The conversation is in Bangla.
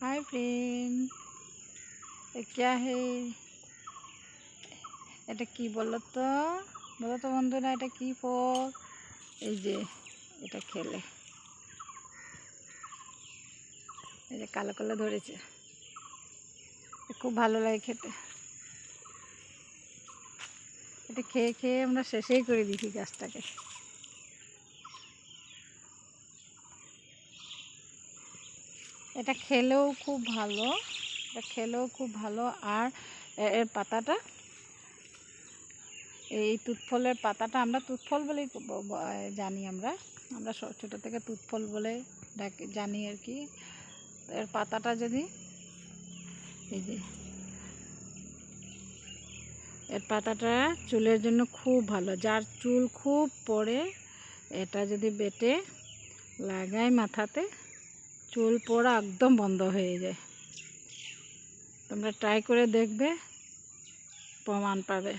हाय फ्रेंड ये क्या है এটা কি বলো তো বলো তো বন্ধুরা এটা কি ফল এই যে এটা খেলে এই যে কালো কালো ধরেছে খুব ভালো লাগে খেতে এটা খেয়ে খেয়ে আমরা শেষেই করে দিছি গাছটাকে এটা খেলেও খুব ভালো। এটা খেলেও খুব ভালো। আর এর পাতাটা? এই তুতফলের পাতাটা আমরা তুতফল বলেই জানি আমরা। আমরা ছোটো থেকে তুতফল বলে ডাকি, জানি আর কি। এর পাতাটা যদি এই যে, এর পাতাটা চুলের জন্য খুব ভালো। যার চুল খুব পড়ে, এটা যদি বেটে লাগায় মাথাতে চুল পড়া একদম বন্ধ হয়ে যায় তোমরা ট্রাই করে দেখবে প্রমাণ পাবে।